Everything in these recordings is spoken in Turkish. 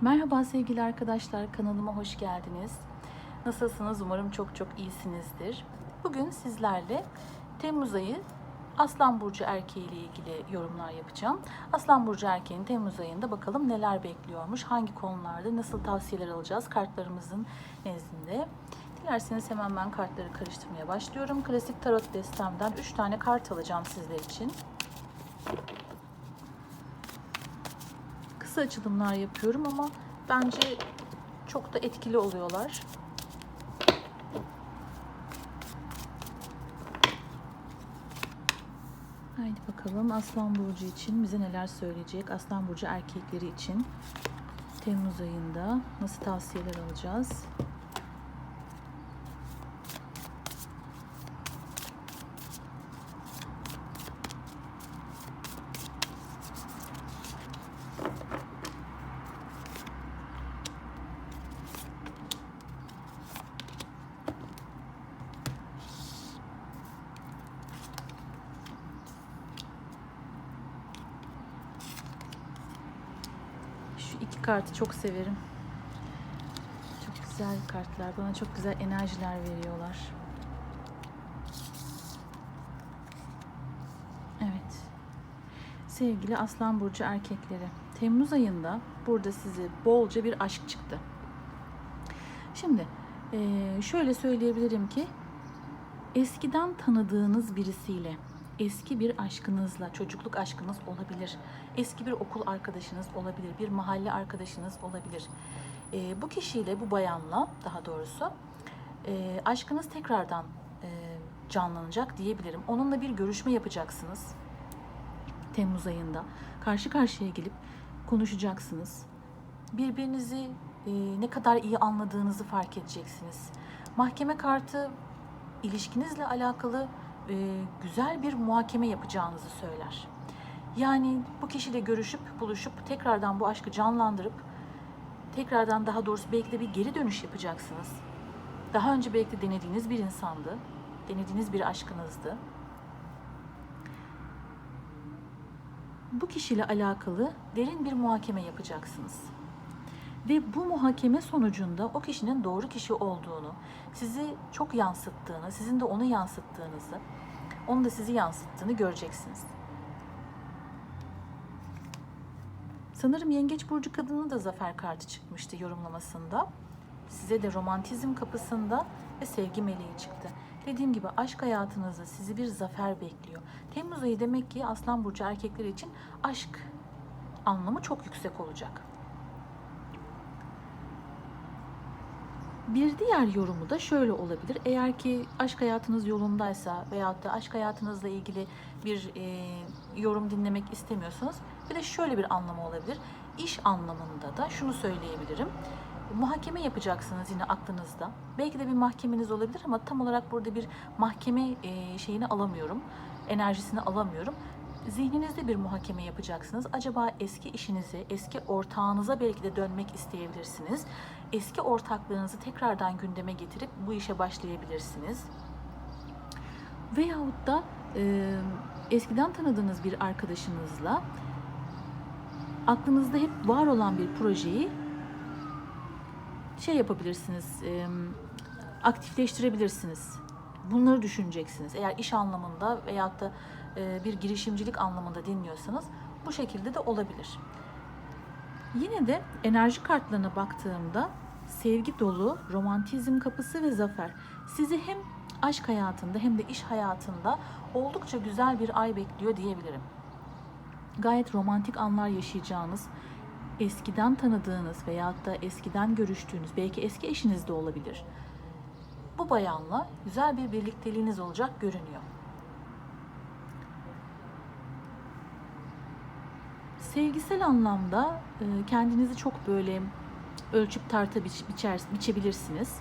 Merhaba sevgili arkadaşlar, kanalıma hoş geldiniz. Nasılsınız? Umarım çok çok iyisinizdir. Bugün sizlerle Temmuz ayı Aslan Burcu erkeği ile ilgili yorumlar yapacağım. Aslan Burcu erkeğin Temmuz ayında bakalım neler bekliyormuş, hangi konularda, nasıl tavsiyeler alacağız kartlarımızın nezdinde. Dilerseniz hemen ben kartları karıştırmaya başlıyorum. Klasik tarot destemden 3 tane kart alacağım sizler için. Kısa açılımlar yapıyorum ama bence çok da etkili oluyorlar. Haydi bakalım Aslan Burcu için bize neler söyleyecek? Aslan Burcu erkekleri için Temmuz ayında nasıl tavsiyeler alacağız? İki kartı çok severim. Çok güzel kartlar. Bana çok güzel enerjiler veriyorlar. Evet. Sevgili Aslan Burcu erkekleri. Temmuz ayında burada size bolca bir aşk çıktı. Şimdi şöyle söyleyebilirim ki eskiden tanıdığınız birisiyle eski bir aşkınızla, çocukluk aşkınız olabilir. Eski bir okul arkadaşınız olabilir, bir mahalle arkadaşınız olabilir. Ee, bu kişiyle, bu bayanla daha doğrusu e, aşkınız tekrardan e, canlanacak diyebilirim. Onunla bir görüşme yapacaksınız. Temmuz ayında. Karşı karşıya gelip konuşacaksınız. Birbirinizi e, ne kadar iyi anladığınızı fark edeceksiniz. Mahkeme kartı ilişkinizle alakalı e, güzel bir muhakeme yapacağınızı söyler. Yani bu kişiyle görüşüp buluşup tekrardan bu aşkı canlandırıp tekrardan daha doğrusu belki de bir geri dönüş yapacaksınız. Daha önce belki de denediğiniz bir insandı. Denediğiniz bir aşkınızdı. Bu kişiyle alakalı derin bir muhakeme yapacaksınız. Ve bu muhakeme sonucunda o kişinin doğru kişi olduğunu, sizi çok yansıttığını, sizin de onu yansıttığınızı, onun da sizi yansıttığını göreceksiniz. Sanırım Yengeç Burcu kadının da zafer kartı çıkmıştı yorumlamasında. Size de romantizm kapısında ve sevgi meleği çıktı. Dediğim gibi aşk hayatınızda sizi bir zafer bekliyor. Temmuz ayı demek ki Aslan Burcu erkekleri için aşk anlamı çok yüksek olacak. Bir diğer yorumu da şöyle olabilir. Eğer ki aşk hayatınız yolundaysa veyahut da aşk hayatınızla ilgili bir e, yorum dinlemek istemiyorsanız bir de şöyle bir anlamı olabilir. İş anlamında da şunu söyleyebilirim. Muhakeme yapacaksınız yine aklınızda. Belki de bir mahkemeniz olabilir ama tam olarak burada bir mahkeme e, şeyini alamıyorum. Enerjisini alamıyorum zihninizde bir muhakeme yapacaksınız. Acaba eski işinize, eski ortağınıza belki de dönmek isteyebilirsiniz. Eski ortaklığınızı tekrardan gündeme getirip bu işe başlayabilirsiniz. Veyahut da e, eskiden tanıdığınız bir arkadaşınızla aklınızda hep var olan bir projeyi şey yapabilirsiniz, e, aktifleştirebilirsiniz. Bunları düşüneceksiniz. Eğer iş anlamında veyahut da e, bir girişimcilik anlamında dinliyorsanız bu şekilde de olabilir. Yine de enerji kartlarına baktığımda sevgi dolu, romantizm kapısı ve zafer sizi hem aşk hayatında hem de iş hayatında oldukça güzel bir ay bekliyor diyebilirim. Gayet romantik anlar yaşayacağınız, eskiden tanıdığınız veyahut da eskiden görüştüğünüz, belki eski eşiniz de olabilir. Bu bayanla güzel bir birlikteliğiniz olacak görünüyor. sevgisel anlamda e, kendinizi çok böyle ölçüp tarta biç, biçer, biçebilirsiniz.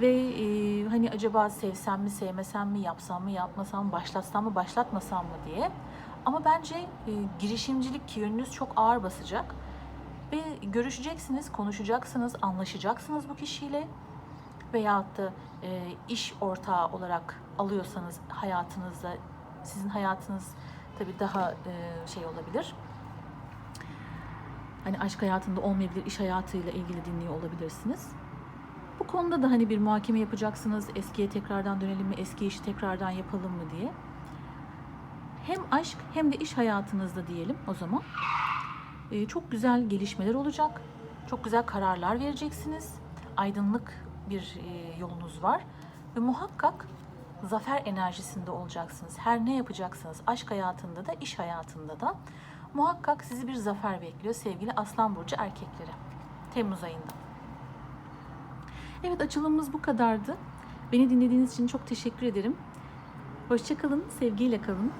Ve e, hani acaba sevsem mi, sevmesem mi, yapsam mı, yapmasam mı, başlatsam mı, başlatmasam mı diye. Ama bence e, girişimcilik yönünüz çok ağır basacak. Ve görüşeceksiniz, konuşacaksınız, anlaşacaksınız bu kişiyle. Veyahut da e, iş ortağı olarak alıyorsanız hayatınızda, sizin hayatınız tabii daha e, şey olabilir Hani aşk hayatında olmayabilir, iş hayatıyla ilgili dinliyor olabilirsiniz. Bu konuda da hani bir muhakeme yapacaksınız. Eskiye tekrardan dönelim mi, eski işi tekrardan yapalım mı diye. Hem aşk hem de iş hayatınızda diyelim o zaman. Ee, çok güzel gelişmeler olacak. Çok güzel kararlar vereceksiniz. Aydınlık bir e, yolunuz var. Ve muhakkak zafer enerjisinde olacaksınız. Her ne yapacaksınız aşk hayatında da iş hayatında da muhakkak sizi bir zafer bekliyor sevgili Aslan Burcu erkekleri. Temmuz ayında. Evet açılımımız bu kadardı. Beni dinlediğiniz için çok teşekkür ederim. Hoşçakalın, sevgiyle kalın.